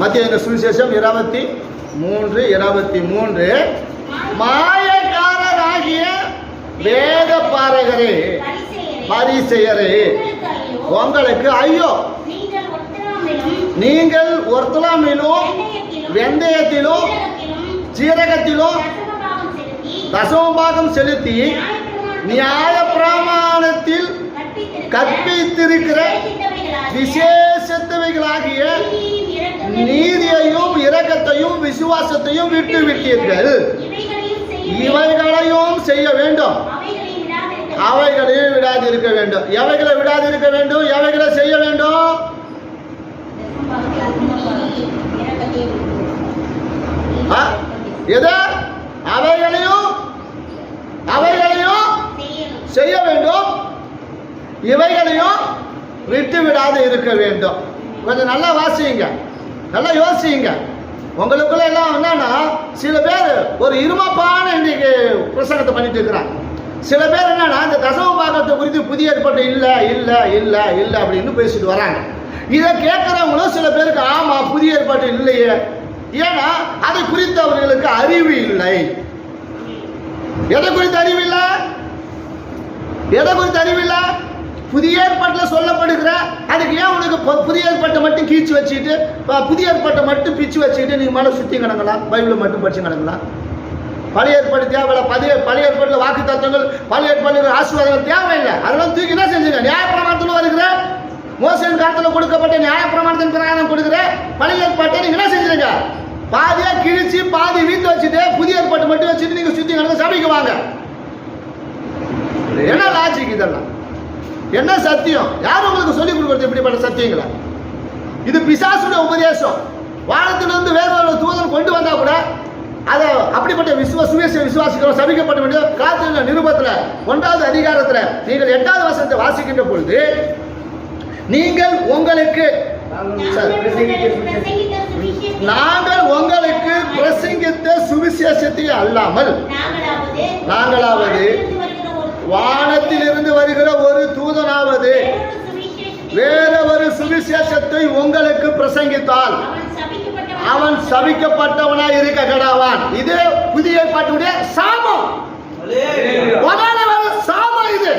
மத்திய சுவிசேஷம் இருபத்தி மூன்று இருபத்தி மூன்று. மாயக்காரராகிய வேத பாரகரே பரிசெயரே உங்களுக்கு ஐயோ. நீங்கள் ஒருத்தலாமிலும் வெந்தயத்திலும் சீரகத்திலும் செலுத்தி தசமபாகம் செலுத்தி நியாய பிரமாணத்தில் கற்பித்திருக்கிற விசேஷத்தவைகளாகிய நீதியையும் இரக்கத்தையும் விசுவாசத்தையும் விட்டு விட்டீர்கள் இவைகளையும் செய்ய வேண்டும். அவைகளையும் விடாது இருக்க வேண்டும். எவைகளை விடாதிருக்க வேண்டும்? எவைகளை செய்ய வேண்டும்? எதை? அவைகளையும் அவைகளையும் செய்ய வேண்டும். இவைகளையும் விட்டு விடாது இருக்க வேண்டும். கொஞ்சம் நல்லா வாசிங்க. நல்லா யோசியுங்க உங்களுக்குள்ள எல்லாம் என்னன்னா சில பேர் ஒரு இருமப்பான இன்னைக்கு பிரசங்கத்தை பண்ணிட்டு இருக்கிறாங்க. சில பேர் என்னன்னா இந்த தசம பாகத்தை குறித்து புதிய ஏற்பாடு இல்லை இல்லை இல்லை இல்லை அப்படின்னு பேசிட்டு வராங்க. இதை கேட்குறவங்களும் சில பேருக்கு ஆமா புதிய ஏற்பாடு இல்லையே. ஏன்னா அதை குறித்து அவர்களுக்கு அறிவு இல்லை. எதை குறித்து அறிவு இல்லை? எதை குறித்து அறிவில்லை புதிய ஏற்பாட்டில் சொல்லப்படுகிற அதுக்கு ஏன் உனக்கு புதிய ஏற்பாட்டை மட்டும் கீச்சு வச்சுட்டு புதிய ஏற்பாட்டை மட்டும் பிச்சு வச்சுட்டு நீங்கள் மேலே சுற்றி கிடங்கலாம் பைபிளை மட்டும் படிச்சு கிடங்கலாம் பழைய ஏற்பாடு தேவையில்லை பதிய பழைய ஏற்பாட்டில் வாக்கு தத்துவங்கள் பழைய ஏற்பாடு ஆசீர்வாதங்கள் தேவையில்லை. அதெல்லாம் தூக்கி என்ன செஞ்சுங்க நியாயப்பிரமாணத்தில் வருகிற மோசன் காலத்தில் கொடுக்கப்பட்ட நியாயப்பிரமாணத்தின் பிரகாரம் கொடுக்குற பழைய ஏற்பாட்டை நீங்கள் என்ன செஞ்சுருங்க? பாதியாக கிழிச்சு பாதி வீட்டு வச்சுட்டு புதிய ஏற்பாட்டு மட்டும் வச்சுட்டு நீங்கள் சுற்றி கணக்கு சபைக்கு வாங்க. என்ன லாஜிக் இதெல்லாம்? என்ன சத்தியம்? யார் உங்களுக்கு சொல்லிக் கொடுக்குறது இப்படிப்பட்ட சத்தியங்களை? இது பிசாசுடைய உபதேசம். வானத்திலிருந்து வேற ஒரு தூதன் கொண்டு வந்தா கூட அதை அப்படிப்பட்ட விசுவ சுவேச விசுவாசிக்கிறோம் சபிக்கப்பட வேண்டிய காத்திருந்த நிருபத்துல ஒன்றாவது அதிகாரத்துல நீங்கள் எட்டாவது வசனத்தை வாசிக்கின்ற பொழுது நீங்கள் உங்களுக்கு நாங்கள் உங்களுக்கு பிரசங்கித்த சுவிசேஷத்தை அல்லாமல் நாங்களாவது வானத்திலிருந்து வருகிற ஒரு தூதனாவது வேற ஒரு சுவிசேஷத்தை உங்களுக்கு பிரசங்கித்தால் அவன் சபிக்கப்பட்டவனா இருக்க கடாவான். இது புதிய பாட்டுடைய சாபம். சாபம் இது.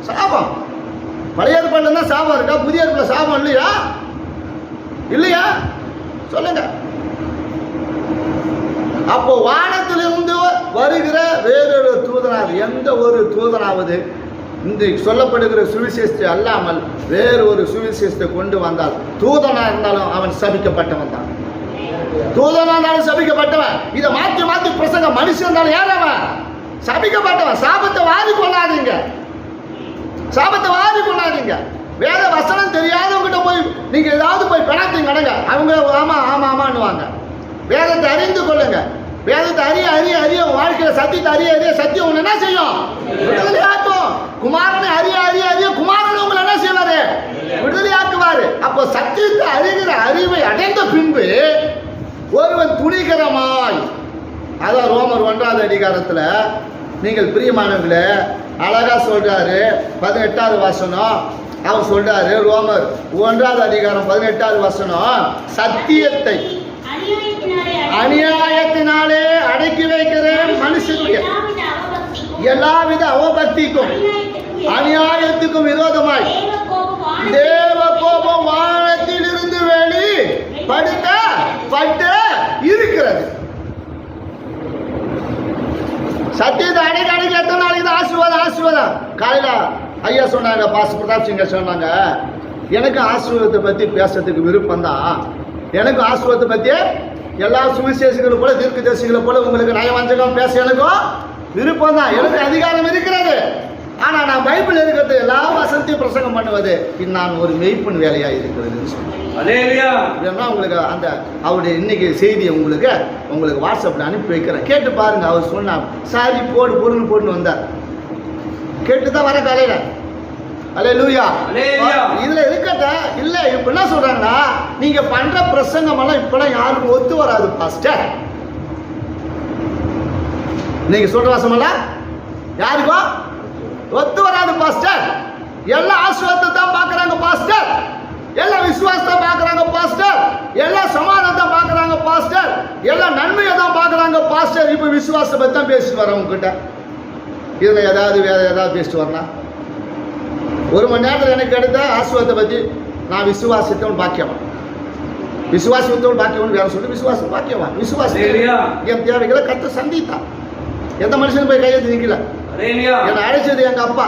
சாபம். பழைய ஏற்பாடுல தான் சாபம் இருக்கா? புதிய ஏற்பாடுல சாபம் இல்லையா? இல்லையா? சொல்லுங்க. அப்போ வானத்தில் வருகிற வேறொரு தூதனாவது எந்த ஒரு தூதனாவது இந்த சொல்லப்படுகிற சுவிசேஷத்தை அல்லாமல் வேறு ஒரு சுவிசேஷத்தை கொண்டு வந்தால் தூதனா இருந்தாலும் அவன் சபிக்கப்பட்டவன் தான். தூதனா இருந்தாலும் சபிக்கப்பட்டவன். இதை மாற்றி மாற்றி பிரசங்க மனுஷன் இருந்தாலும் யார் அவன்? சபிக்கப்பட்டவன். சாபத்தை வாரி கொள்ளாதீங்க. சாபத்தை வாரி கொள்ளாதீங்க. வேத வசனம் தெரியாதவங்கிட்ட போய் நீங்க ஏதாவது போய் பிணத்தையும் கடங்க. அவங்க ஆமா ஆமா ஆமான்னுவாங்க. வேதத்தை அறிந்து கொள்ளுங்க. வேதத்தை சத்தியத்தை அறிய அறிய சத்தியம் உன்னை என்ன செய்யும்? விடுதலையாக்கும் குமாரனை அறிய அறிய அறிய குமாரன் உங்களை என்ன செய்வாரு? விடுதலையாக்குவாரு அப்போ சத்தியத்தை அறிகிற அறிவை அடைந்த பின்பு ஒருவன் துணிகரமாய் அதான் ரோமர் ஒன்றாவது அதிகாரத்தில் நீங்கள் பிரியமானவங்களே அழகா சொல்றாரு. பதினெட்டாவது வசனம். அவர் சொல்றாரு ரோமர் ஒன்றாவது அதிகாரம் பதினெட்டாவது வசனம் சத்தியத்தை அநியாயத்தினாலே அடக்கி வைக்கிற மனுஷனுடைய எல்லாவித அவபக்திக்கும் அநியாயத்துக்கும் விரோதமாய் தேவ கோபம் வானத்தில் இருந்து வெளி படுத்த பட்டு இருக்கிறது. சத்தியத்தை அடைக்க அடைக்க எத்தனை நாளைக்கு ஆசீர்வாதம் ஆசீர்வாதம். காலையில ஐயா சொன்னாங்க பாஸ் பிரதாப் சிங்க சொன்னாங்க எனக்கு ஆசீர்வாதத்தை பத்தி பேசுறதுக்கு விருப்பம் தான் எனக்கு ஆசீர்வாதத்தை பத்தி எல்லா சுவிசேஷங்களும் போல தீர்க்க தரிசிகளை போல உங்களுக்கு நயவஞ்சகம் பேச எனக்கும் விருப்பம் தான். எனக்கு அதிகாரம் இருக்கிறது. ஆனா நான் பைபிள் இருக்கிறது எல்லா வசனத்தையும் பிரசங்கம் பண்ணுவது. நான் ஒரு மெய்ப்பன் வேலையா இருக்கிறதுன்னு சொன்னேன் உங்களுக்கு அந்த அவருடைய இன்னைக்கு செய்தியை உங்களுக்கு உங்களுக்கு வாட்ஸ்அப்பில் அனுப்பி வைக்கிறேன். கேட்டு பாருங்க அவர் சொன்னார். சாரி போடு பொருள் போட்டுன்னு வந்தார். கேட்டு தான் வர காலையில. அலே லூயா இதுல இருக்கட்ட இல்ல இப்ப என்ன சொல்றாங்கன்னா நீங்க பண்ற பிரசங்கம் எல்லாம் இப்பெல்லாம் யாருக்கும் ஒத்து வராது பாஸ்டர் நீங்க சொல்ற வாசமெல்லாம் யாருக்கும் ஒத்து வராது பாஸ்டர் எல்லா ஆசுவாசத்தை தான் பார்க்குறாங்க பாஸ்டர் எல்லா விசுவாசத்தை பார்க்குறாங்க பாஸ்டர் எல்லா சமாதானத்தை பார்க்குறாங்க பாஸ்டர் எல்லா நன்மையை தான் பார்க்குறாங்க பாஸ்டர் இப்போ விசுவாசத்தை பற்றி தான் பேசிட்டு வரேன் உங்ககிட்ட. இதில் ஏதாவது வேற ஏதாவது பேசிட்டு வரலாம்? ஒரு மணி நேரத்தில் எனக்கு எடுத்த ஆசுவத்தை பற்றி நான் விசுவாசித்தவன் பாக்கியவான். விசுவாசித்தவன் பாக்கியவன் வேற சொல்லி விசுவாசம் பாக்கியவான். விசுவாசி Hallelujah. என் தேவைகளை கத்த சந்தித்தான். எந்த மனுஷனும் போய் கையெழுத்து நிற்கல. என்னை அழைச்சது எங்க அப்பா.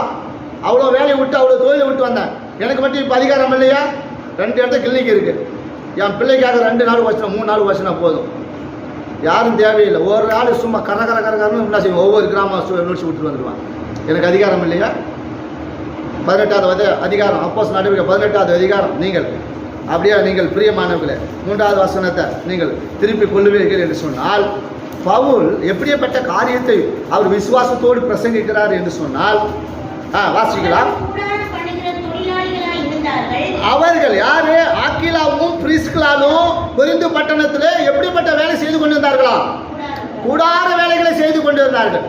அவ்வளோ வேலையை விட்டு அவ்வளோ தொழிலை விட்டு வந்தேன். எனக்கு மட்டும் இப்போ அதிகாரம் இல்லையா? ரெண்டு இடத்துல கிளினிக் இருக்கு. என் பிள்ளைக்காக ரெண்டு நாள் வச்சுனா மூணு நாள் வச்சுனா போதும். யாரும் தேவையில்லை. ஒரு ஆள் சும்மா கர கர கர கரன்னு என்ன செய்வோம் ஒவ்வொரு கிராமம் நோட்ஸ் விட்டுட்டு வந்துடுவான் எனக்கு அதிகாரம் இல்லையா? பதினெட்டாவது அதிகாரம் அப்போஸ் நடுவில் பதினெட்டாவது அதிகாரம். நீங்கள் அப்படியே நீங்கள் பிரியமானவர்களே மூன்றாவது வசனத்தை நீங்கள் திருப்பி கொள்ளுவீர்கள் என்று சொன்னால் பவுல் எப்படிப்பட்ட காரியத்தை அவர் விசுவாசத்தோடு பிரசங்கிக்கிறார் என்று சொன்னால் ஆ வாசிக்கலாம். அவர்கள் யாரு? ஆக்கிலாவும் பிரிஸ்கலாலும் குறிந்து பட்டணத்தில் எப்படிப்பட்ட வேலை செய்து கொண்டிருந்தார்களா? கூடார வேலைகளை செய்து கொண்டிருந்தார்கள்.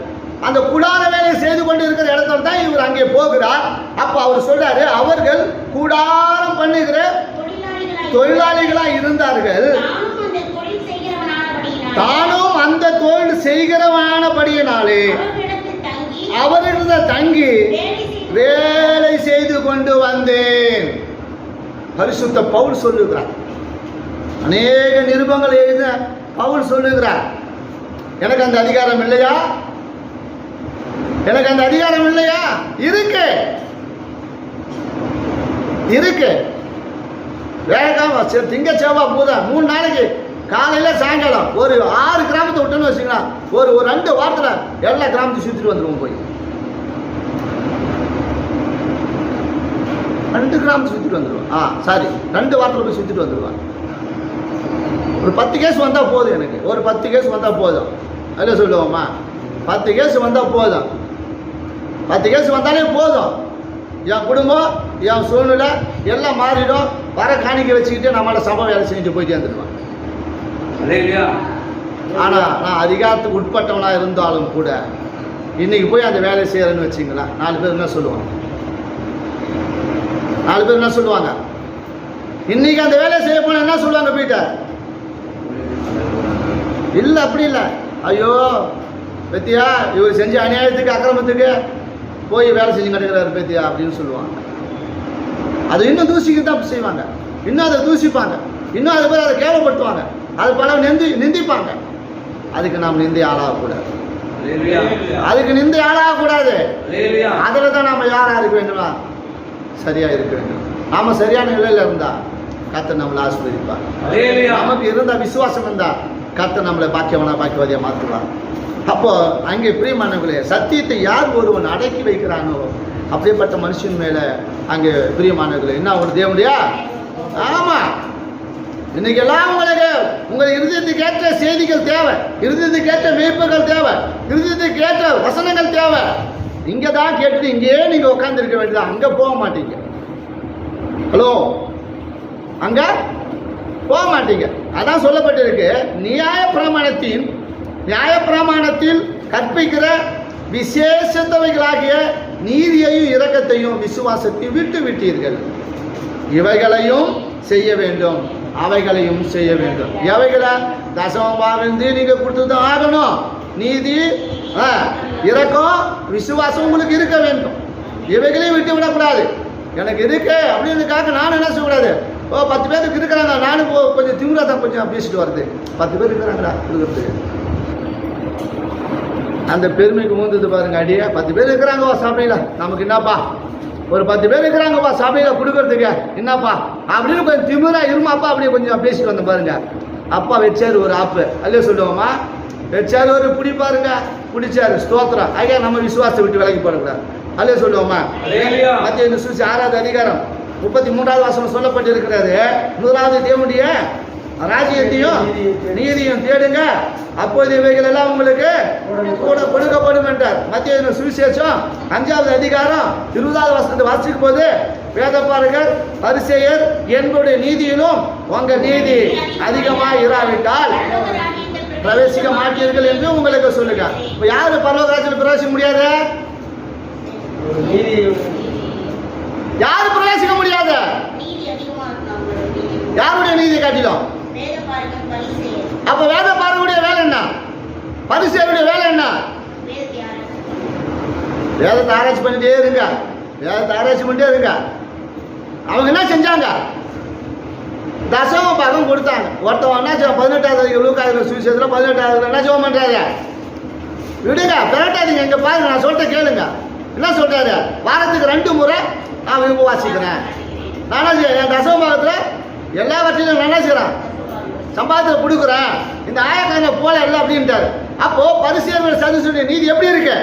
அந்த கூடார வேலை செய்து கொண்டிருக்கிற இடத்துல தான் இவர் அங்கே போகிறார். அப்ப அவர் சொல்றாரு அவர்கள் கூடாரம் பண்ணுகிற தொழிலாளிகளாய் தொழிலாளிகளா இருந்தார்கள். தானும் அந்த தொழில் செய்கிறவனானபடியினாலே. அவர்களிடத்தில் தங்கி வேலை செய்து கொண்டு வந்தேன். பரிசுத்த பவுல் சொல்லுகிறார். அநேக நிருபங்கள் எழுத பவுல் சொல்லுகிறார். எனக்கு அந்த அதிகாரம் இல்லையா? எனக்கு அந்த அதிகாரம் இல்லையா? இருக்கு. இருக்கு. வேகாம சரி, திங்க செவ்வாய் புதன். மூணு நாளைக்கு காலையில் சாயங்காலம் ஒரு ஆறு கிராமத்தை விட்டுன்னு வச்சுக்கலாம் ஒரு ஒரு ரெண்டு வாரத்தில் எல்லா கிராமத்தையும் சுற்றிட்டு வந்துடுவோம் போய். ரெண்டு கிராமத்தை சுற்றிட்டு வந்துடுவோம் ஆ சாரி ரெண்டு வாரத்தில் போய் சுற்றிட்டு வந்துடுவான் ஒரு பத்து கேஸ் வந்தால் போதும் எனக்கு. ஒரு பத்து கேஸ் வந்தால் போதும். அதில் சொல்லுவோம்மா பத்து கேஸ் வந்தால் போதும். பத்து கேஸ் வந்தாலே போதும். என் குடும்பம் என் சூழ்நிலை எல்லாம் மாறிடும். வர காணிக்க வச்சுக்கிட்டு நம்மள சபை வேலை செஞ்சுட்டு போயிட்டே Hallelujah. ஆனால் நான் அதிகாரத்துக்கு உட்பட்டவனாக இருந்தாலும் கூட இன்னைக்கு போய் அந்த வேலையை செய்கிறேன்னு வச்சிங்களேன். நாலு பேர் என்ன சொல்லுவாங்க? நாலு பேர் என்ன சொல்லுவாங்க? இன்னைக்கு அந்த வேலையை செய்ய போனால் என்ன சொல்லுவாங்க பீட்டர்? இல்லை அப்படி இல்லை. ஐயோ பத்தியா இவர் செஞ்ச அநியாயத்துக்கு அக்கிரமத்துக்கு போய் வேலை செஞ்சு கிடக்கிறாரு பத்தியா அப்படின்னு சொல்லுவாங்க. அது இன்னும் தூசிக்கு தான் செய்வாங்க. இன்னும் அதை தூசிப்பாங்க. இன்னும் அது பேர் அதை கேவலப்படுத்துவாங்க. அது பல நிந்தி நிந்திப்பாங்க. அதுக்கு நாம் நிந்தி ஆளாகக்கூடாது. அதுக்கு நிந்தி ஆளாகக்கூடாது. அதில் தான் நம்ம யாரா இருக்க வேண்டுமா? சரியா இருக்க வேண்டும். நாம சரியான நிலையில இருந்தா கர்த்தர் நம்மளை Hallelujah. நமக்கு இருந்த விசுவாசம் இருந்தா கர்த்தர் நம்மளை பாக்கியவனா பாக்கியவதியா மாற்றுவார் அப்போ அங்கே பிரியமானவர்களே சத்தியத்தை யார் ஒருவன் அடக்கி வைக்கிறானோ அப்படிப்பட்ட மனுஷன் மேல அங்கே பிரியமானவர்களே என்ன ஒரு தேவனுடைய? ஆமா. இன்னைக்கு எல்லாம் உங்களுக்கு உங்கள் இருதயத்துக்கு ஏற்ற செய்திகள் தேவை இருதயத்துக்கு ஏற்ற மேய்ப்புகள் தேவை இருதயத்துக்கு ஏற்ற வசனங்கள் தேவை. இங்கே தான் கேட்டுட்டு இங்கேயே நீங்கள் உட்காந்துருக்க வேண்டியது? போக மாட்டீங்க. ஹலோ. அங்கே? போக மாட்டீங்க. அதான் சொல்லப்பட்டிருக்கு. நியாய பிரமாணத்தின் நியாய பிரமாணத்தில் கற்பிக்கிற விசேஷத்தவைகளாகிய நீதியையும் இரக்கத்தையும் விசுவாசத்தையும் விட்டு விட்டீர்கள். இவைகளையும் செய்ய வேண்டும். அவைகளையும் செய்ய வேண்டும். எவைகளை? தசமபாவிருந்து நீங்கள் கொடுத்து தான் ஆகணும். நீதி ஆ, இரக்கம் விசுவாசம் உங்களுக்கு இருக்க வேண்டும். இவைகளையும் விட்டு விடக்கூடாது. எனக்கு இருக்கு அப்படின்றதுக்காக நானும் என்ன செய்யக்கூடாது ஓ பத்து பேருக்கு இருக்கிறாங்க. நானும் கொஞ்சம் திமுறா தான் கொஞ்சம் பேசிட்டு வருது. பத்து பேர் இருக்கிறாங்களா? கொடுக்குறதுக்கு அந்த பெருமைக்கு மூந்தது பாருங்க அடியே. பத்து பேர் இருக்கிறாங்கப்பா சபையில. நமக்கு என்னப்பா? ஒரு பத்து பேர் இருக்கிறாங்கப்பா சபையில கொடுக்கறதுக்கு. என்னப்பா? அப்படின்னு கொஞ்சம் திமிரா இருமாப்பா அப்படியே கொஞ்சம் பேசிட்டு வந்த பாருங்க. அப்பா வச்சாரு ஒரு ஆப்பு. அல்லையே சொல்லுவோமா? வச்சாரு ஒரு பிடி பாருங்க. பிடிச்சாரு. ஸ்தோத்திரம். ஐயா நம்ம விசுவாசத்தை விட்டு விலகி போடக்கூடாது அல்லையே சொல்லுவோமா. மத்திய சுசி ஆறாவது அதிகாரம். முப்பத்தி மூன்றாவது வசனம் சொல்லப்பட்டிருக்கிறது. முதலாவது தேவனுடைய ராஜ்யத்தையும் நீதியும் தேடுங்க. அப்போது இவைகள் எல்லாம் உங்களுக்கு கூட கொடுக்கப்படும் என்றார். மத்திய சுவிசேஷம் அஞ்சாவது அதிகாரம் இருபதாவது வசனத்தை வாசிக்கும் போது வேதப்பாரகர் பரிசெயர் என்புடைய நீதியிலும் உங்க நீதி அதிகமாக இராவிட்டால் பிரவேசிக்க மாட்டீர்கள் என்று உங்களுக்கு சொல்லுங்க. இப்ப யாரு பரலோகராஜில் பிரவேசிக்க முடியாது? யாரு பிரவேசிக்க முடியாது. யாருடைய நீதி காட்டிலும். அப்ப வேத பார்வையுடைய வேலை என்ன? பரிசேருடைய வேலை என்ன? வேதத்தை ஆராய்ச்சி பண்ணிட்டே இருங்க. வேதத்தை ஆராய்ச்சி பண்ணிட்டே இருங்க. அவங்க என்ன செஞ்சாங்க? தசம பாகம் கொடுத்தாங்க. ஒருத்தவன் என்ன செய்வான்? பதினெட்டாவது லூக்காயிரம் சுவிசேஷத்தில் பதினெட்டாவது என்ன செய்வோம் பண்ணுறாரு விடுங்க பிறட்டாதீங்க இங்கே பாருங்க நான் சொல்லிட்ட கேளுங்க. என்ன சொல்றாரு? வாரத்துக்கு ரெண்டு முறை நான் உபவாசிக்கிறேன். நான் என்ன செய்யறேன்? என் தசம பாகத்தில் எல்லாவற்றையும் நான் என்ன செய்கிறேன் சம்பாதத்தில் கொடுக்குறேன் இந்த ஆயக்காரனை போல இல்லை அப்படின்ட்டாரு. அப்போ பரிசீலனை சதுசுடைய நீதி எப்படி இருக்கு?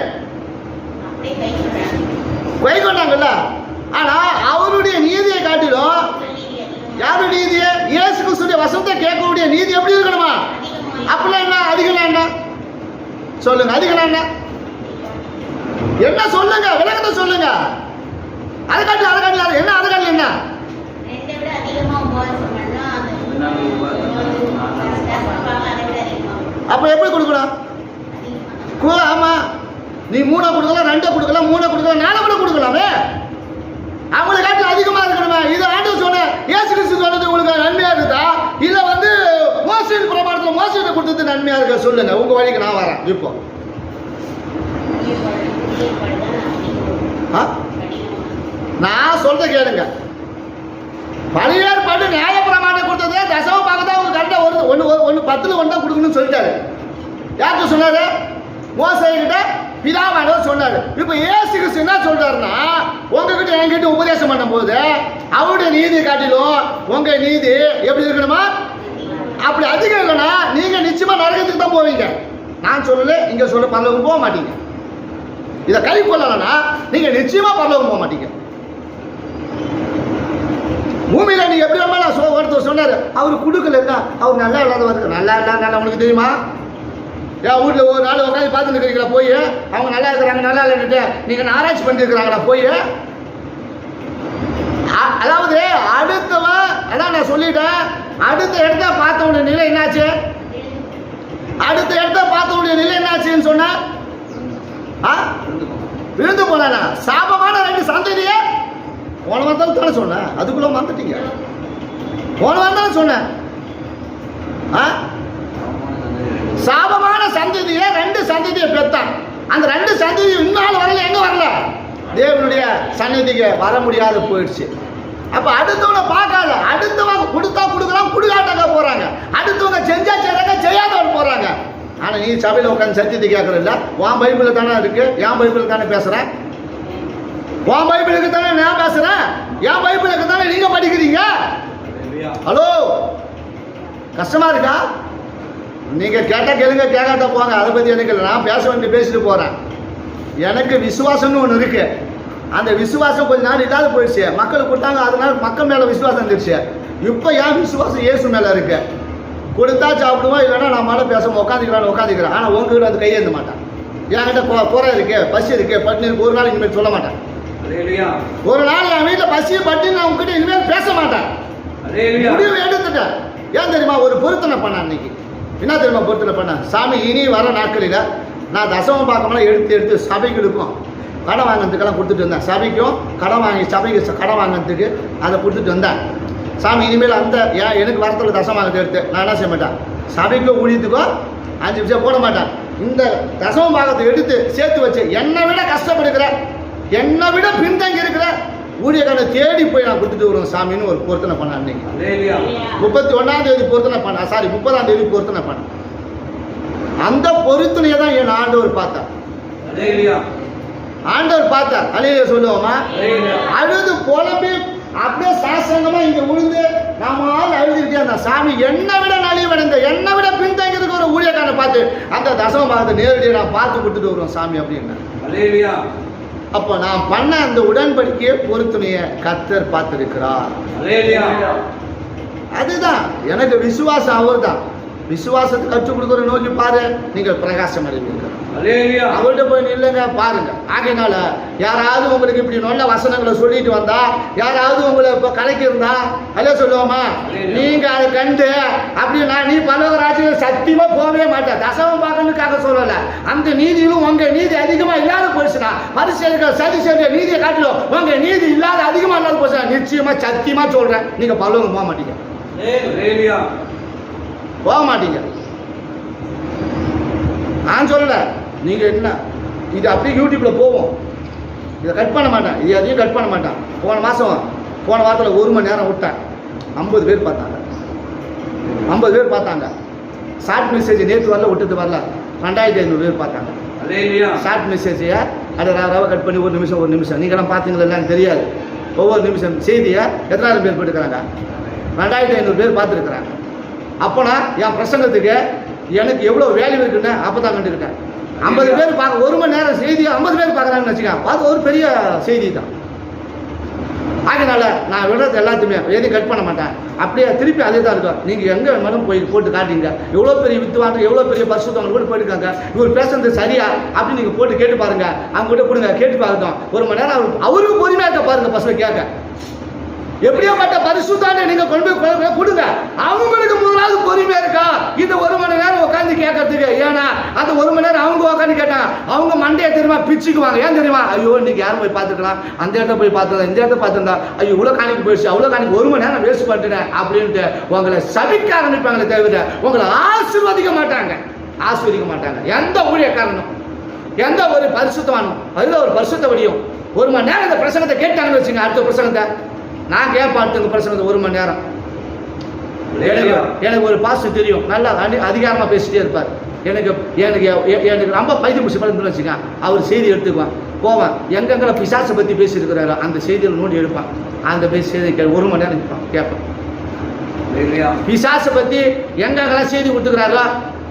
அப்படியே கை சொல்றாங்க கொய் கொண்டாங்கல்ல? ஆனா அவருடைய நீதியை காட்டிலும் யாருடைய நீதியை இயேசு கிறிஸ்துடைய வசனத்தை கேட்கக்கூடிய நீதி எப்படி இருக்கணுமா? அப்படிலாம் என்ன? அதிகம் என்ன? சொல்லுங்க அதிகம் என்ன? என்ன சொல்லுங்க? விளக்கத்தை சொல்லுங்க. அதை காட்டி அதை காட்டி என்ன? அதை காட்டி என்ன ரெண்டை விட அதிகமாக உபவாசம் பண்ணா அந்த அதனால உபவாசம் பார்ப்பாங்க அதை விட அதிகமாக அப்போ எப்படி கொடுக்கணும்? அதிகமாக ஆமாம் நீ மூணை கொடுக்கலாம் ரெண்டை கொடுக்கலாம் மூணை கொடுக்கலாம் நாலு கூட கொடுக்கலாமே. அவங்களை காட்டில் அதிகமாக இருக்கணுமே. இது ஆண்டு சொன்ன ஏசு கிறிஸ்து சொன்னது உங்களுக்கு நன்மையாக இருக்குதா? இல்லை வந்து மோசடி பிரமாணத்துல மோசடி கொடுத்தது நன்மையாக இருக்க? சொல்லுங்க. உங்கள் வழிக்கு நான் வரேன். இப்போ. நான் பாடல் கேளுங்க பாடல் தான் அதிகம் ஆ? அதிகமாக நான் சொல்றத கேளுங்க பழைய ஏற்பாடு நியாய பிரமாணம் கொடுத்தது தசவ பார்க்க தான் அவங்க கரெக்டாக ஒரு ஒன்று ஒன்று பத்தில் ஒன்று தான் கொடுக்கணும்னு சொல்லிட்டாரு. யாருக்கு சொன்னார்? மோசைகிட்ட பிதாவானவர் சொன்னாரு. இப்போ ஏசு கிறிஸ்து என்ன சொல்றாருன்னா உங்ககிட்ட என்கிட்ட உபதேசம் பண்ணும்போது அவருடைய நீதி காட்டிலும் உங்க நீதி எப்படி இருக்கணுமா? அப்படி அதிகம் இல்லைன்னா நீங்க நிச்சயமா நரகத்துக்கு தான் போவீங்க. நான் சொல்லல இங்க சொல்ல பரலோகம் போக மாட்டீங்க. இதை கை கொள்ளலைன்னா நீங்க நிச்சயமா பரலோகம் போக மாட்டீங்க. பூமியில நீ எப்படி நம்ம சொ- ஒருத்தர் சொன்னாரு? அவர் கொடுக்கலன்னா அவர் நல்லா இல்லாதவர் நல்லா இல்லாத உனக்கு தெரியுமா? என் வீட்டில் ஒரு நாள் உட்காந்து பார்த்துட்டு இருக்கிறீங்களா போய்? அவங்க நல்லா இருக்கிறாங்க நல்லா இல்லைன்னுட்டு நீங்கள் ஆராய்ச்சி பண்ணியிருக்கிறாங்களா போய்? அதாவது அடுத்தவன் அதான் நான் சொல்லிட்டேன். அடுத்த இடத்த பார்த்தவனுடைய நிலை என்னாச்சு? அடுத்த இடத்த பார்த்தவனுடைய நிலை என்னாச்சுன்னு சொன்ன? ஆ? விழுந்து போனானா? சாபமான ரெண்டு சந்ததியை போன வந்தாலும் தானே சொன்னேன். அதுக்குள்ள வந்துட்டீங்க போன வாரம் தானே சொன்னேன். ஆ? சாபமான சந்ததியை ரெண்டு சந்ததியை பெத்தான். அந்த ரெண்டு சந்ததி இந்நாள் வரல எங்க வரல? தேவனுடைய சந்நிதிக்கு வர முடியாத போயிடுச்சு. அப்ப அடுத்தவனை பார்க்காத அடுத்தவங்க கொடுத்தா கொடுக்கலாம் குடுக்காட்டாங்க போறாங்க. அடுத்தவங்க செஞ்சா செய்கிறாங்க செய்யாதவங்க போறாங்க. ஆனா நீ சபையில் உட்காந்து சத்தியத்தை கேட்கறது உன் பைபிள்ல தானே இருக்கு என் பைபிள் தானே பேசுறேன். உன் பைபிளுக்கு தானே நான் பேசுறேன்? என் பைபிளுக்கு தானே நீங்க படிக்கிறீங்க? ஹலோ? கஷ்டமா இருக்கா? நீங்க கேட்டா கேளுங்க கேட்காட்ட போங்க. அதை பத்தி எனக்கு இல்லை. நான் பேச வேண்டிய பேசிட்டு போறேன். எனக்கு விசுவாசம்னு ஒன்று இருக்கு. அந்த விசுவாசம் கொஞ்ச நாள் இல்லாத போயிடுச்சு. மக்கள் கொடுத்தாங்க. அதனால மக்கள் மேல விசுவாசம் இருந்துச்சு. இப்போ ஏன் விசுவாசம் இயேசு மேல இருக்கு? கொடுத்தா சாப்பிடுவோம் இல்லைன்னா நான் மேலே பேசாம உட்காந்துக்கிறான்னு உட்காந்துக்கிறேன் ஆனால் உங்ககிட்ட வந்து கையேந்த மாட்டேன். என்கிட்ட போ குறை இருக்கு பசி இருக்கு பட்டினி ஒரு நாள் இனிமேல் சொல்ல மாட்டேன். ஒரு நாள் என் வீட்டில் பசி பட்டினி நான் உங்ககிட்ட இனிமேல் பேச மாட்டேன். முடிவு எடுத்துட்டேன் ஏன் தெரியுமா? ஒரு பொருத்தனை பண்ண அன்னைக்கு. என்ன தெரியுமா பொருத்தனை பண்ண சாமி இனி வர நாட்களில் நான் தசம பாக்கமெல்லாம் எடுத்து எடுத்து சபைகளுக்கும் கடன் வாங்கினதுக்கெல்லாம் கொடுத்துட்டு வந்தேன். சபைக்கும் கடன் வாங்கி சபைக்கு கடன் வாங்கினதுக்கு அதை கொடுத்துட்டு வந்தேன். சாமி இனிமேல் அந்த ஏன் எனக்கு வரத்துல தசம் வாங்கிட்டு எடுத்து நான் என்ன செய்ய மாட்டேன்? சபைக்கோ ஊழியத்துக்கோ அஞ்சு நிமிஷம் போட மாட்டேன். இந்த தசம பாகத்தை எடுத்து சேர்த்து வச்சு என்னை விட கஷ்டப்படுகிற என்னை விட பின்தங்கி இருக்கிற ஊழியக்காரனை தேடி போய் நான் கொடுத்துட்டு வருவேன் சாமின்னு ஒரு பொருத்தனை பண்ண அன்னைக்கு. முப்பத்தி ஒன்னாம் தேதி பொருத்தனை பண்ண சாரி முப்பதாம் தேதி பொருத்தனை பண்ண அந்த பொருத்தனையை தான் என் ஆண்டவர் பார்த்தார். ஆண்டவர் பார்த்தார் அலையில சொல்லுவோமா. அழுது புலம்பி அப்படியே சாசங்கமா இங்க விழுந்து நாம ஆள் அழுதுகிட்டே அந்த சாமி என்னை விட நலிவடைந்த என்னை விட பின்தங்கி இருக்கிற ஒரு ஊழியக்காரனை பார்த்து அந்த தசம பாகத்தை நேரடியாக நான் பார்த்து கொடுத்துட்டு வருவேன் சாமி அப்படின்னு. அப்போ நான் பண்ண அந்த உடன்படிக்கையை பொருத்தனையை கத்தர் பார்த்திருக்கிறார். அதுதான் எனக்கு விசுவாசம் அவர்தான் விசுவாசத்தை கற்றுக் கொடுக்குற நோக்கி பாரு நீங்கள் பிரகாசம் அடைவீர்கள். அவர்கிட்ட போய் நில்லுங்க பாருங்க. ஆகையினால யாராவது உங்களுக்கு இப்படி நல்ல வசனங்களை சொல்லிட்டு வந்தா யாராவது உங்களை இப்போ கலைக்கு இருந்தா அல்ல சொல்லுவோமா? நீங்க அதை கண்டு அப்படி நான் நீ பல்லவராஜ்யம் சத்தியமா போகவே மாட்டேன் தசமம் பார்க்கணுக்காக சொல்லல. அந்த நீதியிலும் உங்க நீதி அதிகமா இல்லாத போயிடுச்சுன்னா பரிசெயல்கள் சதி செய்ய நீதியை காட்டிலும் உங்க நீதி இல்லாத அதிகமா இல்லாத போச்சுன்னா நிச்சயமா சத்தியமா சொல்றேன். நீங்க பல்லவம் போக மாட்டீங்க. போக மாட்டீங்க. நான் சொல்லலை. நீங்கள் என்ன? இது அப்படியே யூடியூப்பில் போவோம். இதை கட் பண்ண மாட்டேன். இது அதையும் கட் பண்ண மாட்டேன். போன மாதம் போன வாரத்தில் ஒரு மணி நேரம் விட்டேன். ஐம்பது பேர் பார்த்தாங்க. ஐம்பது பேர் பார்த்தாங்க. ஷார்ட் மெசேஜ் நேற்று வரல விட்டது வரல. ரெண்டாயிரத்தி ஐநூறு பேர் பார்த்தாங்க. ஷார்ட் மெசேஜையை அதை ரவ கட் பண்ணி ஒரு நிமிஷம் ஒரு நிமிஷம். நீங்களாம் பார்த்தீங்களா தெரியாது. ஒவ்வொரு நிமிஷம். செய்தியை எத்தனாயிரம் பேர் போட்டுக்கிறாங்க ரெண்டாயிரத்தி ஐநூறு பேர் பார்த்துருக்குறாங்க. அப்போனா என் பிரசங்கத்துக்கு எனக்கு எவ்வளோ வேல்யூ இருக்குன்னு அப்போ தான் கண்டுக்கிட்டேன் ஐம்பது பேர் பார்க்க ஒரு மணி நேரம் செய்தி ஐம்பது பேர் பார்க்குறாங்கன்னு வச்சுக்கோங்க. பார்த்து ஒரு பெரிய செய்தி தான் அதனால நான் விடுறது எல்லாத்தையுமே எதையும் கட் பண்ண மாட்டேன். அப்படியே திருப்பி அதே தான் இருக்கும். நீங்கள் எங்கே வேணாலும் போய் போட்டு காட்டுங்க. எவ்வளோ பெரிய வித்துவாங்க எவ்வளோ பெரிய பரிசுத்தவங்க கூட போயிருக்காங்க இவர் பேசுறது சரியா அப்படின்னு நீங்கள் போட்டு கேட்டு பாருங்க. அவங்க கூட கொடுங்க கேட்டு பாருங்க ஒரு மணி நேரம் அவரு- அவருக்கு பொறுமையாக இருக்க பாருங்க பசங்க கேட்க. எப்படியாப்பட்ட பரிசுத்தான நீங்க கொண்டு போய் கொடுங்க. அவங்களுக்கு முதலாவது பொறுமையா இருக்கா? இந்த ஒரு மணி நேரம் உட்காந்து கேட்கறதுக்கு ஏன்னா அந்த ஒரு மணி நேரம் அவங்க உட்காந்து கேட்டாங்க அவங்க மண்டையை தெரியுமா? பிச்சுக்குவாங்க. ஏன் தெரியுமா? ஐயோ இன்னைக்கு யாரும் போய் பார்த்துக்கலாம். அந்த இடத்த போய் பார்த்துருந்தா இந்த இடத்த பார்த்துருந்தா ஐயோ இவ்வளோ காணிக்கு போயிடுச்சு. அவ்வளோ காணிக்கு ஒரு மணி நேரம் வேஸ்ட் பண்ணிட்டேன் அப்படின்ட்டு உங்களை சபிக்க ஆரம்பிப்பாங்களே தவிர உங்களை ஆசீர்வதிக்க மாட்டாங்க. ஆசீர்வதிக்க மாட்டாங்க. எந்த ஊழியக்காரனும் எந்த ஒரு பரிசுத்தமானும் அதில் ஒரு பரிசுத்த வடியும் ஒரு மணி நேரம் இந்த பிரசங்கத்தை கேட்டாங்கன்னு வச்சுங்க அடுத்த பிரசங்கத்தை. நான் கேட்பேன் அடுத்த பிரசங்கத்தை ஒரு மணி நேரம். எனக்கு ஒரு பாஸ்ட் தெரியும். நல்லா அதிகாரமாக பேசிட்டே இருப்பார். எனக்கு எனக்கு எனக்கு ரொம்ப பைத்தியம் பிடிச்ச படம் வச்சுங்க அவர் செய்தி எடுத்துக்குவான். போவேன். எங்கெங்கே பிசாசை பற்றி பேசியிருக்கிறாரோ அந்த செய்தியில் நோண்டி எடுப்பான். அந்த பேசி செய்தி கே ஒரு மணி நேரம் கேட்பேன் பிசாசை பற்றி எங்கெங்கெல்லாம் செய்தி கொடுத்துக்கிறாரோ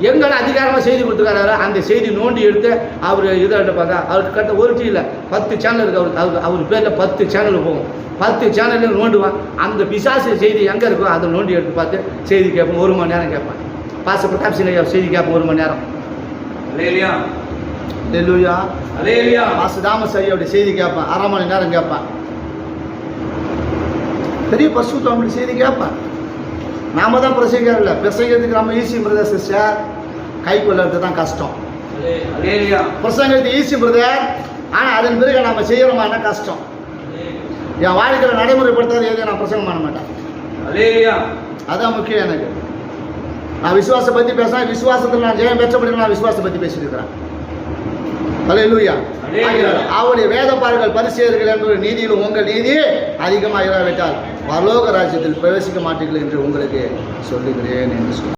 எங்களை அதிகாரமாக செய்தி கொடுத்துக்கிறாரோ அந்த செய்தி நோண்டி எடுத்து அவர் இதை பார்த்தா அவருக்கு கட்ட ஒரு டிவியில் பத்து சேனல் இருக்கு அவருக்கு. அவர் அவர் பேரில் பத்து சேனல் போகும். பத்து சேனல்லையும் நோண்டுவான். அந்த பிசாசு செய்தி எங்கே இருக்கோ அதை நோண்டி எடுத்து பார்த்து செய்தி கேட்போம். ஒரு மணி நேரம் கேட்பேன். பாச பிரதாப் ஐயா செய்தி கேட்போம் ஒரு மணி நேரம். டெல்லுயா அலேலியா. மாசு தாமஸ் ஐயாவுடைய செய்தி கேட்பேன். அரை மணி நேரம் கேட்பேன். பெரிய பசுத்தவங்களுடைய செய்தி கேட்பேன். நாம தான் பிரசங்கம் இல்லை. பிரசங்கிறதுக்கு நம்ம ஈஸி பிரதர் சிஸ்டர் கை கொள்ளுறது தான் கஷ்டம் பிரசங்கிறது ஈஸி பிரதர் ஆனால் அதன் பிறகு நம்ம செய்கிறோமான கஷ்டம்? என் வாழ்க்கையில் நடைமுறைப்படுத்தாத எதையும் நான் பிரசங்கம் பண்ண மாட்டேன். அதான் முக்கியம் எனக்கு. நான் விசுவாசத்தை பற்றி பேசுறேன் விசுவாசத்தில் நான் ஜெயம் பெற்றபடி நான் விசுவாசத்தை பற்றி பேசிட்டு இருக்கிறேன். அல்லேலூயா. அவருடைய வேத பாருங்கள் பரிசெயர்கள் என்ற நீதியிலும் உங்கள் நீதி அதிகமாக இராவிட்டால் பரலோக ராஜ்யத்தில் பிரவேசிக்க மாட்டீர்கள் என்று உங்களுக்கு சொல்லுகிறேன் என்று சொன்னார்